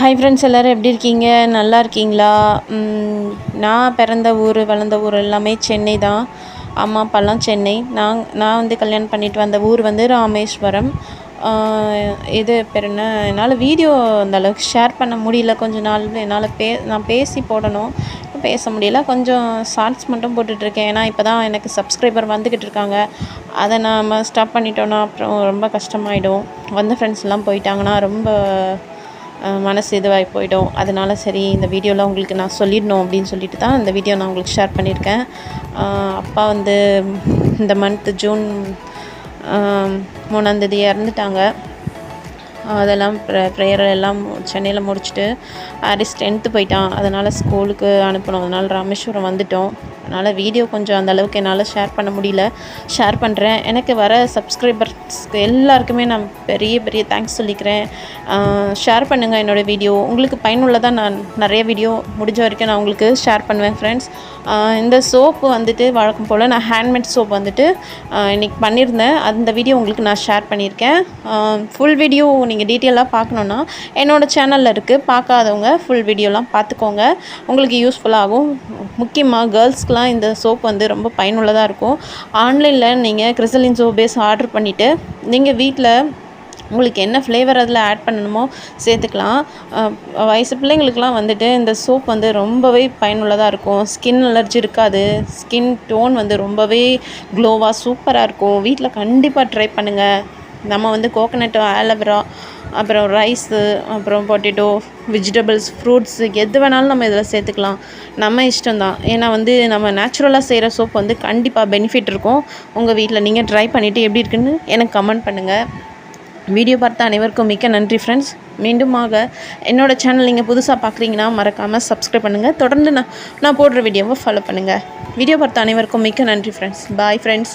Hi friends எல்லோரும் எப்படி இருக்கீங்க? நல்லா இருக்கீங்களா? நான் பிறந்த ஊர் வளர்ந்த ஊர் எல்லாமே சென்னை தான். அம்மா அப்பாலாம் சென்னை. நான் நான் வந்து கல்யாணம் பண்ணிட்டு வந்த ஊர் வந்து ராமேஸ்வரம். இது பேர் என்ன? என்னால் வீடியோ அந்த அளவுக்கு ஷேர் பண்ண முடியல. கொஞ்ச நாள் என்னால் பே நான் பேசி போடணும். பேச முடியல. கொஞ்சம் ஷார்ட்ஸ் மட்டும் போட்டுட்ருக்கேன். ஏன்னா இப்போ தான் எனக்கு சப்ஸ்கிரைபர் வந்துக்கிட்டு இருக்காங்க. அதை நாம் ஸ்டாப் பண்ணிட்டோன்னா அப்புறம் ரொம்ப கஷ்டமாயிடும். வந்த ஃப்ரெண்ட்ஸ்லாம் போயிட்டாங்கன்னா ரொம்ப மனசு இதுவாகி போயிடும். அதனால சரி இந்த வீடியோவில் உங்களுக்கு நான் சொல்லிடணும் அப்படின்னு சொல்லிட்டு தான் இந்த வீடியோ நான் உங்களுக்கு ஷேர் பண்ணியிருக்கேன். அப்பா வந்து இந்த மந்த்து ஜூன் மூணாந்தேதி இறந்துட்டாங்க. அதெல்லாம் ப்ரேயர் எல்லாம் சென்னையில் முடிச்சுட்டு ஹாரிஸ் டென்த்து போயிட்டான். அதனால் ஸ்கூலுக்கு அனுப்பணும். அதனால் ராமேஸ்வரம் வந்துட்டோம். அதனால் வீடியோ கொஞ்சம் அந்தளவுக்கு என்னால் ஷேர் பண்ண முடியல. ஷேர் பண்ணுறேன் எனக்கு வர சப்ஸ்கிரைபர்ஸ்க்கு எல்லாருக்குமே நான் பெரிய பெரிய தேங்க்ஸ் சொல்லிக்கிறேன். ஷேர் பண்ணுங்கள் என்னோடய வீடியோ. உங்களுக்கு பயனுள்ளதாக நான் நிறைய வீடியோ முடிஞ்ச வரைக்கும் நான் உங்களுக்கு ஷேர் பண்ணுவேன் ஃப்ரெண்ட்ஸ் இந்த சோப்பு வந்துட்டு வழக்கம் போல் நான் ஹேண்ட்மேட் சோப் வந்துட்டு இன்றைக்கி பண்ணியிருந்தேன். அந்த வீடியோ உங்களுக்கு நான் ஷேர் பண்ணியிருக்கேன். ஃபுல் வீடியோ நீங்கள் டீட்டெயிலாக பார்க்கணுன்னா என்னோடய சேனலில் இருக்குது பார்க்காதவங்க ஃபுல் வீடியோலாம் பார்த்துக்கோங்க. உங்களுக்கு யூஸ்ஃபுல்லாகும் முக்கியமாக கேர்ள்ஸ்க்கெலாம் இந்த சோப் வந்து ரொம்ப பயனுள்ளதாக இருக்கும். ஆன்லைனில் நீங்கள் கிறிசலின் சோப் பேஸ் ஆர்டர் பண்ணிவிட்டு நீங்கள் வீட்டில் உங்களுக்கு என்ன ஃப்ளேவர் அதில் ஆட் பண்ணணுமோ சேர்த்துக்கலாம். வயசு பிள்ளைங்களுக்குலாம் வந்துட்டு இந்த சோப் வந்து ரொம்பவே பயனுள்ளதாக இருக்கும். ஸ்கின் அலர்ஜி இருக்காது. ஸ்கின் டோன் வந்து ரொம்பவே க்ளோவாக சூப்பராக இருக்கும். வீட்டில் கண்டிப்பாக ட்ரை பண்ணுங்கள் நம்ம வந்து கோகனட்டு ஆலோவேரா அப்புறம் ரைஸு அப்புறம் பொட்டேட்டோ வெஜிடபிள்ஸ் ஃப்ரூட்ஸு எது வேணாலும் நம்ம இதில் சேர்த்துக்கலாம். நம்ம இஷ்டம்தான். ஏன்னா வந்து நம்ம நேச்சுரலாக செய்கிற சோப் வந்து கண்டிப்பாக பெனிஃபிட் இருக்கும். உங்கள் வீட்டில் நீங்கள் ட்ரை பண்ணிவிட்டு எப்படி இருக்குன்னு எனக்கு கமெண்ட் பண்ணுங்கள் வீடியோ பார்த்த அனைவருக்கும் மிக்க நன்றி ஃப்ரெண்ட்ஸ் மீண்டுமாக என்னோடய சேனல் நீங்கள் புதுசாக பார்க்குறீங்கன்னா மறக்காமல் சப்ஸ்கிரைப் பண்ணுங்கள் தொடர்ந்து நான் நான் போடுற வீடியோவை ஃபாலோ பண்ணுங்கள் வீடியோ பார்த்த அனைவருக்கும் மிக்க நன்றி ஃப்ரெண்ட்ஸ் பாய் ஃப்ரெண்ட்ஸ்